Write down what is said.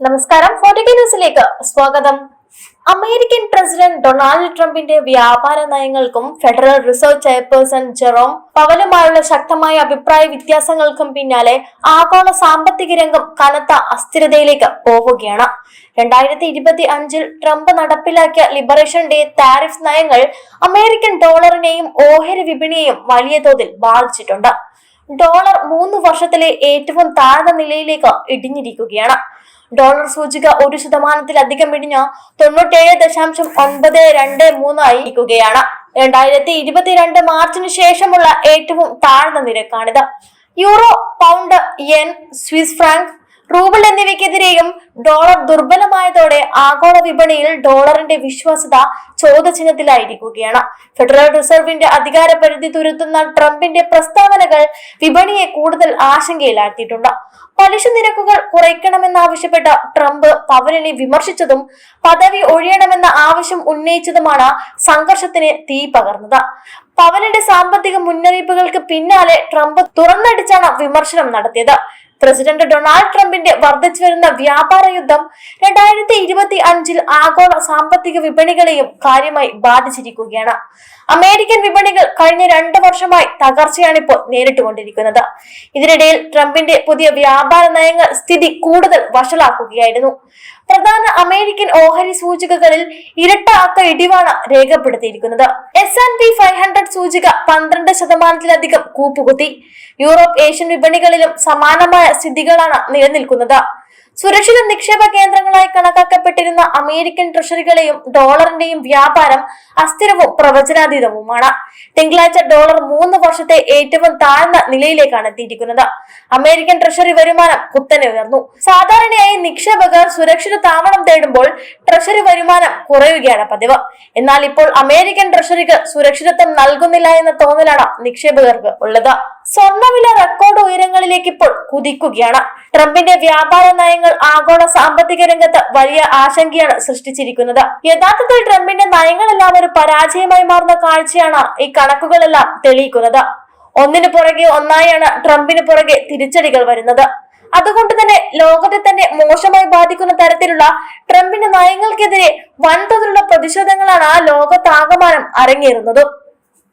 നമസ്കാരം. ഫോർട്ടിക്ക ന്യൂസിലേക്ക് സ്വാഗതം. അമേരിക്കൻ പ്രസിഡന്റ് ഡൊണാൾഡ് ട്രംപിന്റെ വ്യാപാര നയങ്ങൾക്കും ഫെഡറൽ റിസർവ് ചെയർപേഴ്സൺ ജെറോം പവലുമായുള്ള ശക്തമായ അഭിപ്രായ വ്യത്യാസങ്ങൾക്കും പിന്നാലെ ആഗോള സാമ്പത്തിക രംഗം കനത്ത അസ്ഥിരതയിലേക്ക് പോവുകയാണ്. രണ്ടായിരത്തി ഇരുപത്തി അഞ്ചിൽ ട്രംപ് നടപ്പിലാക്കിയ ലിബറേഷൻ ഡേ താരിഫ് നയങ്ങൾ അമേരിക്കൻ ഡോളറിനെയും ഓഹരി വിപണിയെയും വലിയ തോതിൽ ബാധിച്ചിട്ടുണ്ട്. ഡോളർ മൂന്ന് വർഷത്തിലെ ഏറ്റവും താഴ്ന്ന നിലയിലേക്ക് ഇടിഞ്ഞിരിക്കുകയാണ്. ഡോളർ സൂചിക ഒരു ശതമാനത്തിലധികം ഇടിഞ്ഞ് തൊണ്ണൂറ്റേഴ് ദശാംശം ഒൻപത് രണ്ട് മൂന്നായി ഇരിക്കുകയാണ്. രണ്ടായിരത്തി ഇരുപത്തിരണ്ട് മാർച്ചിന് ശേഷമുള്ള ഏറ്റവും താഴ്ന്ന നിരക്കാണിത്. Euro pound yen Swiss franc rouble എന്നിവയ്ക്കെതിരെയും dollar ദുർബലമായതോടെ ആഗോള വിപണിയിൽ ഡോളറിന്റെ വിശ്വാസ്യത ചോദ്യചിഹ്നത്തിലായിരിക്കുകയാണ്. ഫെഡറൽ റിസർവിന്റെ അധികാര പരിധി തുരുത്തുന്ന ട്രംപിന്റെ പ്രസ്താവനകൾ വിപണിയെ കൂടുതൽ ആശങ്കയിലാക്കിയിട്ടുണ്ട് പലിശ നിരക്കുകൾ കുറയ്ക്കണമെന്നാവശ്യപ്പെട്ട ട്രംപ് പവലിനെ വിമർശിച്ചതും പദവി ഒഴിയണമെന്ന ആവശ്യം ഉന്നയിച്ചതുമാണ് സംഘർഷത്തിന് തീ പകർന്നത്. പവലിന്റെ സാമ്പത്തിക മുന്നറിയിപ്പുകൾക്ക് പിന്നാലെ ട്രംപ് തുറന്നടിച്ചാണ് വിമർശനം നടത്തിയത്. പ്രസിഡന്റ് ഡൊണാൾഡ് ട്രംപിന്റെ വർദ്ധിച്ചു വരുന്ന വ്യാപാര യുദ്ധം രണ്ടായിരത്തി ഇരുപത്തി അഞ്ചിൽ ആഗോള സാമ്പത്തിക വിപണികളെയും കാര്യമായി ബാധിച്ചിരിക്കുകയാണ്. അമേരിക്കൻ വിപണികൾ കഴിഞ്ഞ രണ്ട് വർഷമായി തകർച്ചയാണ് ഇപ്പോൾ നേരിട്ടുകൊണ്ടിരിക്കുന്നത്. ഇതിനിടയിൽ ട്രംപിന്റെ പുതിയ വ്യാപാര നയങ്ങൾ സ്ഥിതി കൂടുതൽ വഷളാക്കുകയായിരുന്നു. പ്രധാന അമേരിക്കൻ ഓഹരി സൂചികകളിൽ ഇരട്ട അക്ക ഇടിവാണ് രേഖപ്പെടുത്തിയിരിക്കുന്നത്. S and P five hundred സൂചിക പന്ത്രണ്ട് ശതമാനത്തിലധികം കൂപ്പുകുത്തി. യൂറോപ്പ് ഏഷ്യൻ വിപണികളിലും സമാനമായ സ്ഥിതികളാണ് നിലനിൽക്കുന്നത്. സുരക്ഷിത നിക്ഷേപ കേന്ദ്രങ്ങളായി കണക്കാക്കപ്പെട്ടിരുന്ന അമേരിക്കൻ ട്രഷറികളെയും ഡോളറിന്റെയും വ്യാപാരം അസ്ഥിരവും പ്രവചനാതീതവുമാണ്. തിങ്കളാഴ്ച ഡോളർ മൂന്ന് വർഷത്തെ ഏറ്റവും താഴ്ന്ന നിലയിലേക്കാണ് എത്തിയിരിക്കുന്നത്. അമേരിക്കൻ ട്രഷറി വരുമാനം കുത്തനെ ഉയർന്നു. സാധാരണയായി നിക്ഷേപകർ സുരക്ഷിത താവളം തേടുമ്പോൾ ട്രഷറി വരുമാനം കുറയുകയാണ് പതിവ്. എന്നാൽ ഇപ്പോൾ അമേരിക്കൻ ട്രഷറിക്ക് സുരക്ഷിതത്വം നൽകുന്നില്ല എന്ന തോന്നലാണ് നിക്ഷേപകർക്ക് ഉള്ളത്. സ്വർണവില റെക്കോർഡ് ഉയരങ്ങളിലേക്ക് ഇപ്പോൾ കുതിക്കുകയാണ്. ട്രംപിന്റെ വ്യാപാര നയങ്ങൾ ആഗോള സാമ്പത്തിക രംഗത്ത് വലിയ ആശങ്കയാണ് സൃഷ്ടിച്ചിരിക്കുന്നത്. യഥാർത്ഥത്തിൽ ട്രംപിന്റെ നയങ്ങളെല്ലാം ഒരു പരാജയമായി മാറുന്ന കാഴ്ചയാണ് ഈ കണക്കുകളെല്ലാം തെളിയിക്കുന്നത്. ഒന്നിനു പുറകെ ഒന്നായാണ് ട്രംപിന് പുറകെ തിരിച്ചടികൾ വരുന്നത്. അതുകൊണ്ട് തന്നെ ലോകത്തെ തന്നെ മോശമായി ബാധിക്കുന്ന തരത്തിലുള്ള ട്രംപിന്റെ നയങ്ങൾക്കെതിരെ വൻതോതിലുള്ള പ്രതിഷേധങ്ങളാണ് ആ ലോകത്താകമാനം അരങ്ങേറുന്നതും.